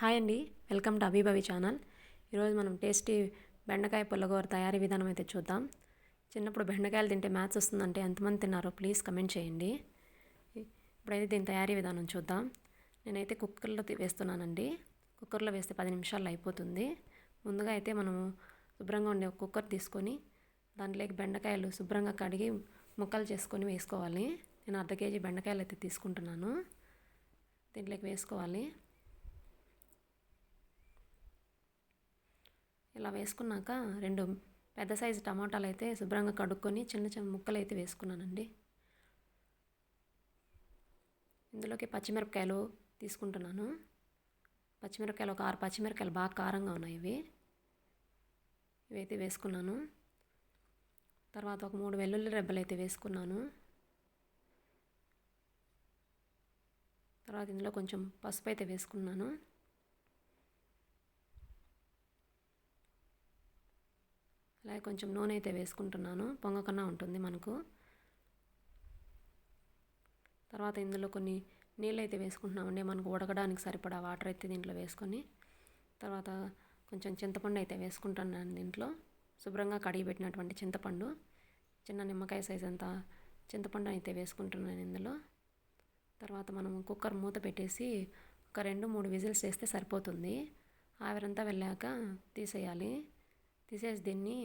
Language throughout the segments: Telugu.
హాయ్ అండి. వెల్కమ్ టు అభిభవి ఛానల్. ఈరోజు మనం టేస్టీ బెండకాయ పుల్లగూర తయారీ విధానం అయితే చూద్దాం. చిన్నప్పుడు బెండకాయలు తింటే మ్యాథ్స్ వస్తుందంటే ఎంతమంది తిన్నారో ప్లీజ్ కమెంట్ చేయండి. ఇప్పుడైతే దీని తయారీ విధానం చూద్దాం. నేనైతే కుక్కర్లో వేస్తున్నానండి. కుక్కర్లో వేస్తే పది నిమిషాల్లో అయిపోతుంది. ముందుగా అయితే మనము శుభ్రంగా ఉండే ఒక కుక్కర్ తీసుకొని దాంట్లోకి బెండకాయలు శుభ్రంగా కడిగి ముక్కలు చేసుకొని వేసుకోవాలి. నేను అర్ధ కేజీ బెండకాయలు అయితే తీసుకుంటున్నాను. దీంట్లోకి వేసుకోవాలి. ఇలా వేసుకున్నాక రెండు పెద్ద సైజు టమాటాలు అయితే శుభ్రంగా కడుక్కొని చిన్న చిన్న ముక్కలు అయితే వేసుకున్నానండి. ఇందులోకి పచ్చిమిరపకాయలు తీసుకుంటున్నాను. పచ్చిమిరపకాయలు ఒక ఆరు పచ్చిమిరపకాయలు బాగా కారంగా ఉన్నాయి ఇవి. ఇవైతే వేసుకున్నాను. తర్వాత ఒక మూడు వెల్లుల్లి రెబ్బలు అయితే వేసుకున్నాను. తర్వాత ఇందులో కొంచెం పసుపు అయితే వేసుకున్నాను. అలాగే కొంచెం నూనె అయితే వేసుకుంటున్నాను. పొంగకన్నా ఉంటుంది మనకు. తర్వాత ఇందులో కొన్ని నీళ్ళు అయితే వేసుకుంటున్నామండి. మనకు ఉడకడానికి సరిపడా వాటర్ అయితే దీంట్లో వేసుకొని. తర్వాత కొంచెం చింతపండు అయితే వేసుకుంటున్నాను దీంట్లో. శుభ్రంగా కడిగి పెట్టినటువంటి చింతపండు. చిన్న నిమ్మకాయ సైజ్ అంత చింతపండు అయితే వేసుకుంటున్నాను ఇందులో. తర్వాత మనం కుక్కర్ మూత పెట్టేసి ఒక రెండు మూడు విజిల్స్ వేస్తే సరిపోతుంది. ఆవిరంతా వెళ్ళాక తీసేయాలి. తీసేసి దీన్ని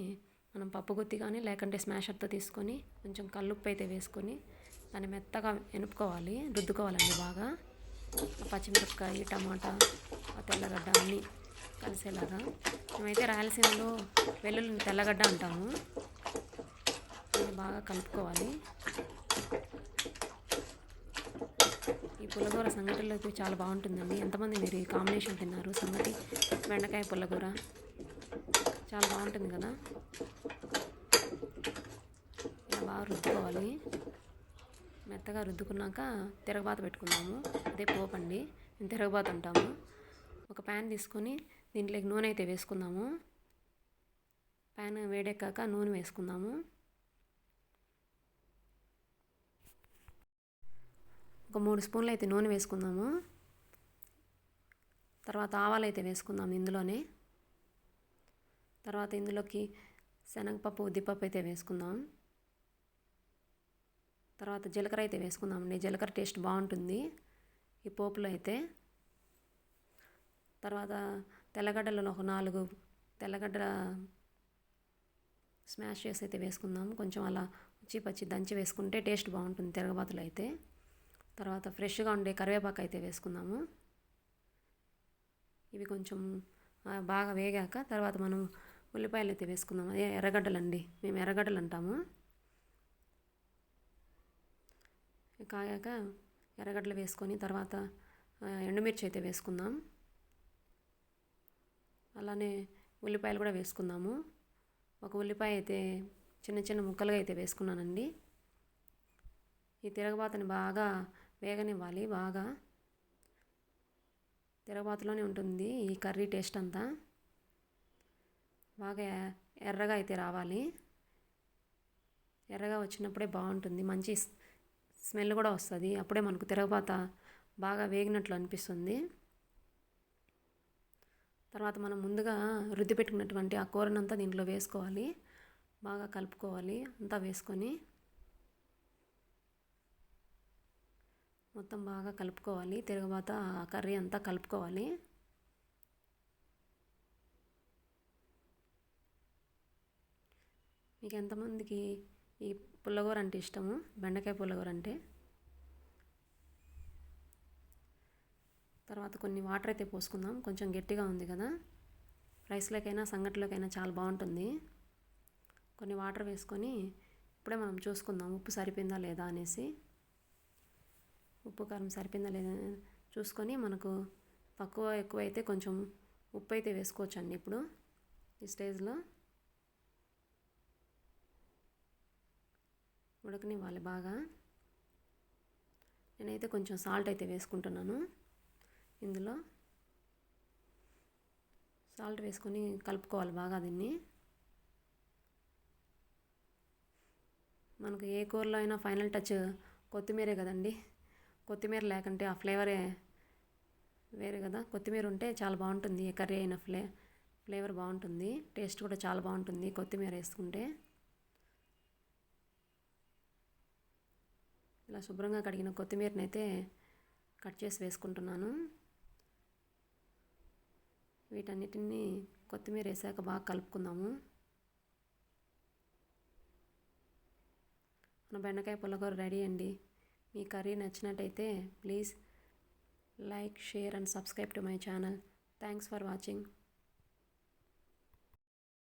మనం పప్పు గుత్తి కానీ లేకుంటే స్మాషర్తో తీసుకొని కొంచెం కల్లుప్పు అయితే వేసుకొని దాన్ని మెత్తగా ఎనుపుకోవాలి రుద్దుకోవాలండి బాగా. పచ్చిమిరపకాయ టమాటా తెల్లగడ్డ అన్నీ కలిసేలాగా. మేమైతే రాయలసీమలో వెల్లుల్లిని తెల్లగడ్డ అంటాము. బాగా కలుపుకోవాలి. ఈ పుల్లగూర సంగటిలోకి చాలా బాగుంటుందండి. ఎంతమంది మీరు ఈ కాంబినేషన్ తిన్నారు? సంగటి బెండకాయ పుల్లగూర చాలా బాగుంటుంది కదా. ఇలా బాగా రుద్దుకోవాలి. మెత్తగా రుద్దుకున్నాక తిరగబాత పెట్టుకుందాము అదే పోపండి. మేము తిరగబాత అంటాము. ఒక ప్యాన్ తీసుకొని దీంట్లోకి నూనె అయితే వేసుకుందాము. ప్యాన్ వేడెక్కాక నూనె వేసుకుందాము. ఒక మూడు స్పూన్లు అయితే నూనె వేసుకుందాము. తర్వాత ఆవాలు అయితే వేసుకుందాము ఇందులోనే. తర్వాత ఇందులోకి శనగపప్పు ఉద్దిపప్పు అయితే వేసుకుందాం. తర్వాత జీలకర్ర అయితే వేసుకుందామండి జీలకర్ర టేస్ట్ బాగుంటుంది. ఈ పోపులో అయితే తర్వాత తెల్లగడ్డలను ఒక నాలుగు తెల్లగడ్డ స్మాష్ చేసి అయితే వేసుకుందాం. కొంచెం అలా ఉచ్చి పచ్చి దంచి వేసుకుంటే టేస్ట్ బాగుంటుంది తిరగబాతులు అయితే. తర్వాత ఫ్రెష్గా ఉండే కరివేపాకు అయితే వేసుకుందాము. ఇవి కొంచెం బాగా వేగాక తర్వాత మనం ఉల్లిపాయలు అయితే వేసుకుందాం. అదే ఎర్రగడ్డలు అండి మేము ఎర్రగడ్డలు అంటాము. కాగాక ఎర్రగడ్డలు వేసుకొని తర్వాత ఎండుమిర్చి అయితే వేసుకుందాం. అలానే ఉల్లిపాయలు కూడా వేసుకుందాము. ఒక ఉల్లిపాయ అయితే చిన్న చిన్న ముక్కలుగా అయితే వేసుకున్నానండి. ఈ తిరగబాతని బాగా వేగనివ్వాలి బాగా. తిరగబాతలోనే ఉంటుంది ఈ కర్రీ టేస్ట్ అంతా. బాగా ఎర్రగా అయితే రావాలి. ఎర్రగా వచ్చినప్పుడే బాగుంటుంది. మంచి స్మెల్ కూడా వస్తుంది. అప్పుడే మనకు తిరగబాత బాగా వేగినట్లు అనిపిస్తుంది. తర్వాత మనం ముందుగా రుద్ది పెట్టుకున్నటువంటి ఆ కూరనంతా దీంట్లో వేసుకోవాలి. బాగా కలుపుకోవాలి. అంతా వేసుకొని మొత్తం బాగా కలుపుకోవాలి. తిరగబాత ఆ కర్రీ అంతా కలుపుకోవాలి. మీకు ఎంతమందికి ఈ పుల్లగూర అంటే ఇష్టము? బెండకాయ పుల్లగూర అంటే తర్వాత కొన్ని వాటర్ అయితే పోసుకుందాం. కొంచెం గట్టిగా ఉంది కదా. రైస్లోకైనా సంగటిలోకైనా చాలా బాగుంటుంది. కొన్ని వాటర్ వేసుకొని ఇప్పుడే మనం చూసుకుందాం. ఉప్పు సరిపోయిందా లేదా అనేసి. ఉప్పు కారం సరిపోయిందా లేదా చూసుకొని మనకు తక్కువ ఎక్కువ అయితే కొంచెం ఉప్పు అయితే వేసుకోవచ్చండి ఇప్పుడు ఈ స్టేజ్లో. ఉడకనివ్వాలి బాగా. నేనైతే కొంచెం సాల్ట్ అయితే వేసుకుంటున్నాను. ఇందులో సాల్ట్ వేసుకొని కలుపుకోవాలి బాగా దీన్ని. మనకు ఏ కూరలో అయినా ఫైనల్ టచ్ కొత్తిమీరే కదండి. కొత్తిమీర లేకుంటే ఆ ఫ్లేవరే వేరే కదా. కొత్తిమీర ఉంటే చాలా బాగుంటుంది. ఏ కర్రీ అయిన ఫ్లే ఫ్లేవర్ బాగుంటుంది. టేస్ట్ కూడా చాలా బాగుంటుంది కొత్తిమీర వేసుకుంటే. ఇలా శుభ్రంగా కడిగిన కొత్తిమీరని అయితే కట్ చేసి వేసుకుంటున్నాను. వీటన్నిటిని కొత్తిమీర వేసాక బాగా కలుపుకుందాము. మన బెండకాయ పుల్లగూర రెడీ అండి. మీ కర్రీ నచ్చినట్టయితే please like share and subscribe to my channel. Thanks for watching.